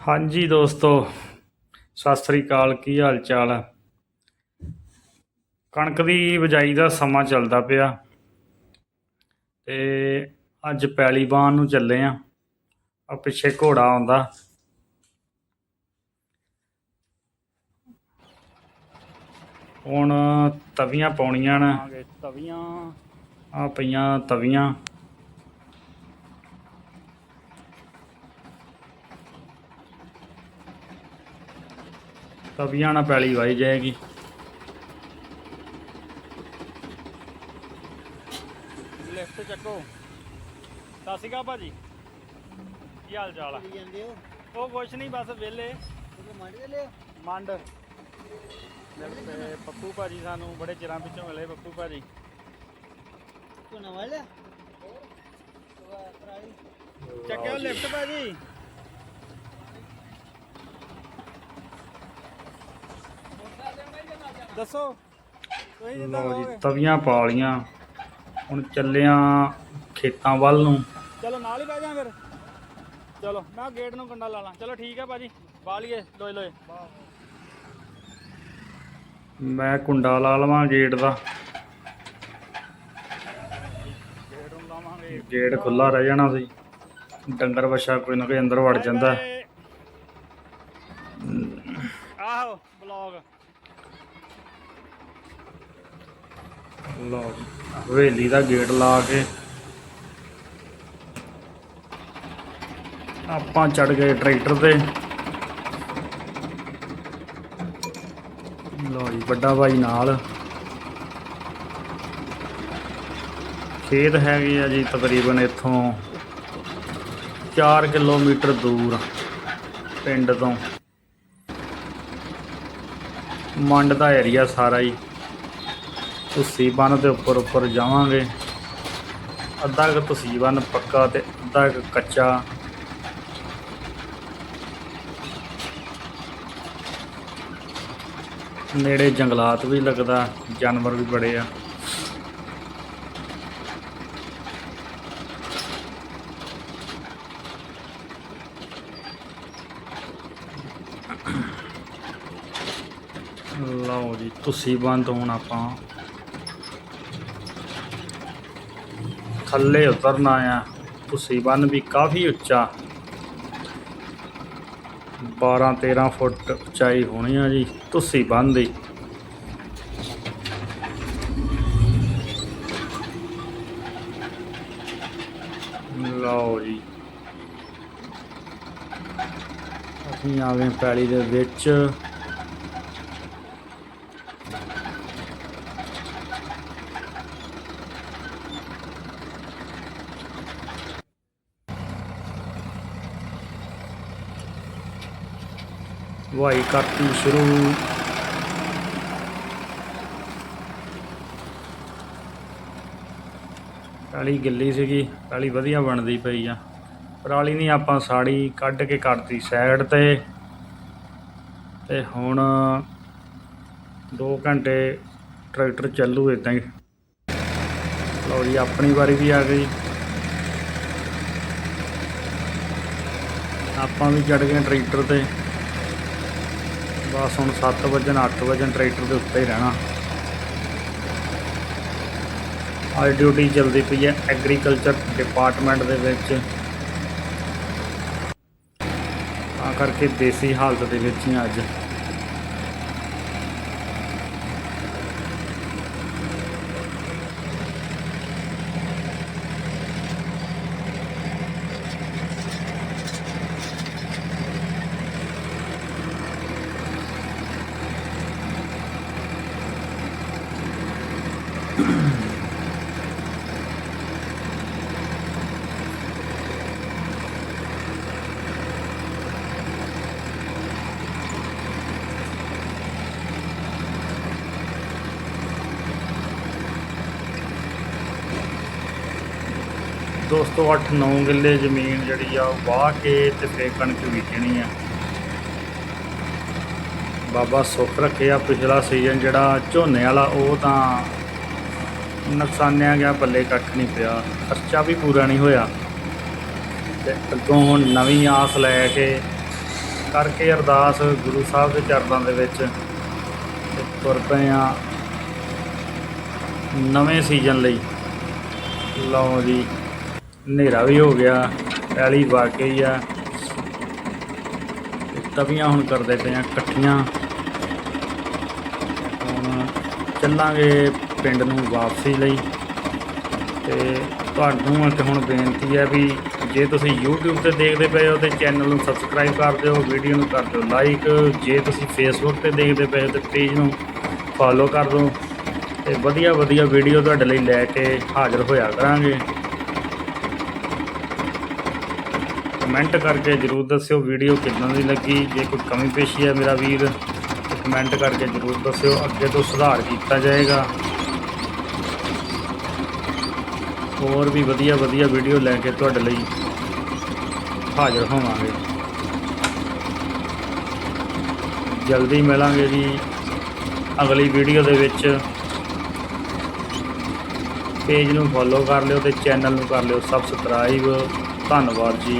ਹਾਂਜੀ ਦੋਸਤੋ ਸਤਿ ਸ੍ਰੀ ਅਕਾਲ ਕੀ ਹਾਲ ਚਾਲ ਹੈ ਕਣਕ ਦੀ ਬਿਜਾਈ ਦਾ ਸਮਾਂ ਚੱਲਦਾ ਪਿਆ ਤੇ ਅੱਜ ਪੈਲੀ ਬਾਣ ਨੂੰ ਚੱਲੇ ਆ। ਆ ਪਿੱਛੇ ਘੋੜਾ ਆਉਂਦਾ। ਹੁਣ ਤਵੀਆਂ ਪਾਉਣੀਆਂ ਨੇ। ਤਵੀਆਂ। ਆ ਪਈਆਂ ਤਵੀਆਂ। ਤਵੀਆਂ ਨਾਲ ਪੈਲੀ ਵਾਈ ਜਾਏਗੀ। ਲਿਫਟ ਚੱਕੋ। ਸਤਿ ਸ਼੍ਰੀ ਅਕਾਲ ਭਾਜੀ। ਕੀ ਹਾਲ ਚਾਲ ਆ? ਕਰੀ ਜਾਂਦੇ ਹੋ? ਉਹ ਕੁਛ ਨਹੀਂ ਬਸ ਵਿਹਲੇ। ਤੁਸੀਂ ਮੰਡ ਦੇ ਲਿਓ ਮੰਡ। ਤੇ ਪੱਪੂ ਭਾਜੀ ਸਾਨੂੰ ਬੜੇ ਚਿਰਾਂ ਪਿੱਛੋਂ ਮਿਲੇ ਪੱਪੂ ਭਾਜੀ। ਤੂੰ ਨਵਾਂ ਲਿਆ? ਚੱਕਿਓ ਲਿਫਟ ਭਾਜੀ। ਦੱਸੋ? ਤੁਸੀਂ ਜਿੱਦਾਂ ਲਓ ਜੀ ਕਹੋਗੇ। ਤਵੀਆਂ ਪਾ ਲੀਆਂ ਹੁਣ ਚੱਲਿਆਂ ਖੇਤਾਂ ਵੱਲ ਨੂੰ। ਚਲੋ ਨਾਲ ਹੀ ਬਹਿ ਜਾ ਫਿਰ। ਚਲੋ ਮੈਂ ਗੇਟ ਨੂੰ ਕੰਡਾ ਲਾ ਲਾਂ। ਚਲੋ ਠੀਕ ਹੈ ਭਾਜੀ। ਬਾਲੀਏ ਲੋਏ ਲੋਏ। ਮੈਂ ਕੁੰਡਾ ਲਾ ਲਵਾਂ ਗੇਟ ਦਾ। ਗੇਟ ਨੂੰ ਲਾਵਾਂਗੇ। ਗੇਟ ਖੁੱਲਾ ਰਹਿ ਜਾਣਾ ਸੀ। ਡੰਗਰ ਵਛਾ ਕੋਈ ਨਾ ਕੋਈ ਅੰਦਰ ਵੜ ਜਾਂਦਾ। ਆਹੋ ਬਲੌਗ। ਲਓ ਜੀ, ਹਵੇਲੀ ਦਾ ਗੇਟ ਲਾ ਕੇ ਆਪਾਂ ਚੜ ਗਏ ਟਰੈਕਟਰ ਤੇ। ਲਓ ਜੀ, ਵੱਡਾ ਭਾਈ ਨਾਲ। ਖੇਤ ਹੈਗੀ ਆ ਜੀ ਤਕਰੀਬਨ ਇੱਥੋਂ 4 ਕਿਲੋਮੀਟਰ ਦੂਰ, ਪਿੰਡ ਤੋਂ। ਮੰਡ ਦਾ ਏਰੀਆ ਸਾਰਾ ਹੀ ਤੁਸੀਂ ਬੰਨ ਦੇ ਉੱਪਰ ਉੱਪਰ ਜਾਵਾਂਗੇ। ਅੱਧਾ ਕੁ ਤੁਸੀਂ ਬੰਨ ਪੱਕਾ ਤੇ ਅੱਧਾ ਕੁ ਕੱਚਾ। ਨੇੜੇ ਜੰਗਲਾਤ ਵੀ ਲੱਗਦਾ, ਜਾਨਵਰ ਵੀ ਬੜੇ ਆ। ਲਓ ਜੀ, ਤੁਸੀਂ ਬੰਦ ਹੁਣ ਆਪਾਂ ਥੱਲੇ ਉਤਰਨਾ ਆ, ਤੁਸੀਂ ਬੰਨ ਵੀ ਕਾਫੀ ਉੱਚਾ। 12 13 ਫੁੱਟ ਉਚਾਈ ਹੋਣੀ ਆ ਜੀ, ਤੁਸੀਂ ਬੰਨ ਦੀ। ਲਓ ਜੀ। ਅਸੀਂ ਆ ਗਏ ਪੈਲੀ ਦੇ ਵਿੱਚ ਵਾਈ ਕਰਤੀ ਸ਼ੁਰੂ। ਪਰਾਲੀ ਗਿੱਲੀ ਸੀਗੀ ਪਰਾਲੀ ਵਧੀਆ ਬਣਦੀ ਪਈ ਆ। ਪਰਾਲੀ ਨਹੀਂ ਆਪਾਂ ਸਾੜੀ ਕੱਢ ਕੇ ਕਰਤੀ ਸਾਈਡ ਤੇ। ਤੇ ਹੁਣ 2 ਘੰਟੇ ਟਰੈਕਟਰ ਚੱਲੂ ਇਦਾਂ ਹੀ। ਲਓ ਜੀ, ਆਪਣੀ ਵਾਰੀ ਵੀ ਆ ਗਈ। ਆਪਾਂ ਵੀ ਚੜ ਗਏ ਟਰੈਕਟਰ ਤੇ। ਬਸ ਹੁਣ 7 ਵਜੇ 8 ਵਜੇ ਟਰੈਕਟਰ ਦੇ ਉੱਤੇ ਹੀ ਰਹਿਣਾ। ਅੱਜ ਡਿਊਟੀ ਚੱਲਦੀ ਪਈ ਹੈ ਐਗਰੀਕਲਚਰ ਡਿਪਾਰਟਮੈਂਟ ਦੇ ਵਿੱਚ। ਆ ਕਰਕੇ ਦੇਸੀ ਹਾਲਤ ਦੇ ਵਿੱਚ ਹੀ ਅੱਜ। ਦੋਸਤੋ 8-9 ਕਿੱਲੇ ਜ਼ਮੀਨ ਜਿਹੜੀ ਆ, ਉਹ ਵਾਹ ਕੇ ਤੇ ਫੇਰ ਕਣਕ ਬੀਜਣੀ ਆ। ਬਾਬਾ ਸੁੱਖ ਰੱਖਿਆ ਪਿਛਲਾ ਸੀਜ਼ਨ ਜਿਹੜਾ ਝੋਨੇ ਵਾਲਾ, ਉਹ ਤਾਂ ਨੁਕਸਾਨਿਆ ਗਿਆ ਬੱਲੇ ਕੱਖ ਨਹੀਂ ਪਿਆ, ਖਰਚਾ ਵੀ ਪੂਰਾ ਨਹੀਂ ਹੋਇਆ। ਤੇ ਅੱਗੋਂ ਹੁਣ ਨਵੀਂ ਆਸ ਲੈ ਕੇ ਕਰਕੇ ਅਰਦਾਸ ਗੁਰੂ ਸਾਹਿਬ ਦੇ ਚਰਨਾਂ ਦੇ ਵਿੱਚ ਤੁਰ ਪਏ ਆ ਨਵੇਂ ਸੀਜ਼ਨ ਲਈ। ਲਓ ਜੀ, ਹਨੇਰਾ ਵੀ ਹੋ ਗਿਆ, ਪੈਲੀ ਵਾਕਈ ਆ। ਤਵੀਆਂ ਹੁਣ ਕਰਦੇ ਪਏ ਆ ਇਕੱਠੀਆਂ। ਹੁਣ ਚੱਲਾਂਗੇ ਪਿੰਡ ਨੂੰ ਵਾਪਸੀ ਲਈ। ਤੇ ਤੁਹਾਨੂੰ ਇੱਕ ਹੁਣ ਬੇਨਤੀ ਹੈ ਵੀ ਜੇ ਤੁਸੀਂ YouTube ਤੇ ਦੇਖਦੇ ਪਏ ਹੋ ਤੇ ਚੈਨਲ ਨੂੰ ਸਬਸਕ੍ਰਾਈਬ ਕਰ ਦਿਓ ਵੀਡੀਓ ਨੂੰ ਕਰ ਦਿਓ ਲਾਈਕ ਜੇ ਤੁਸੀਂ Facebook ਤੇ ਦੇਖਦੇ ਪਏ ਹੋ ਤੇ ਪੇਜ ਨੂੰ ਫੋਲੋ ਕਰ ਦਿਓ। ਤੇ ਵਧੀਆ ਵਧੀਆ ਵੀਡੀਓ ਤੁਹਾਡੇ ਲਈ ਲੈ ਕੇ ਹਾਜ਼ਰ ਹੋਇਆ ਕਰਾਂਗੇ। ਕਮੈਂਟ ਕਰਕੇ ਜਰੂਰ ਦੱਸਿਓ ਵੀਡੀਓ ਕਿੱਦਾਂ ਦੀ ਲੱਗੀ। ਜੇ ਕੋਈ ਕਮੀ ਪੇਸ਼ੀ ਹੈ ਮੇਰਾ ਵੀਰ, ਤੇ ਕਮੈਂਟ ਕਰਕੇ ਜਰੂਰ ਦੱਸਿਓ। ਅੱਗੇ ਤੋਂ ਸੁਧਾਰ ਕੀਤਾ ਜਾਏਗਾ। ਹੋਰ ਵੀ ਵਧੀਆ ਵਧੀਆ ਵੀਡੀਓ ਲੈ ਕੇ ਤੁਹਾਡੇ ਲਈ ਹਾਜ਼ਰ ਹੋਵਾਂਗੇ। ਜਲਦੀ ਮਿਲਾਂਗੇ ਜੀ। ਅਗਲੀ ਵੀਡੀਓ ਦੇ ਵਿੱਚ ਪੇਜ ਨੂੰ ਫੋਲੋ ਕਰ ਲਿਓ ਤੇ ਚੈਨਲ ਨੂੰ ਕਰ ਲਿਓ। ਸਬਸਕ੍ਰਾਈਬ ਧੰਨਵਾਦ ਜੀ।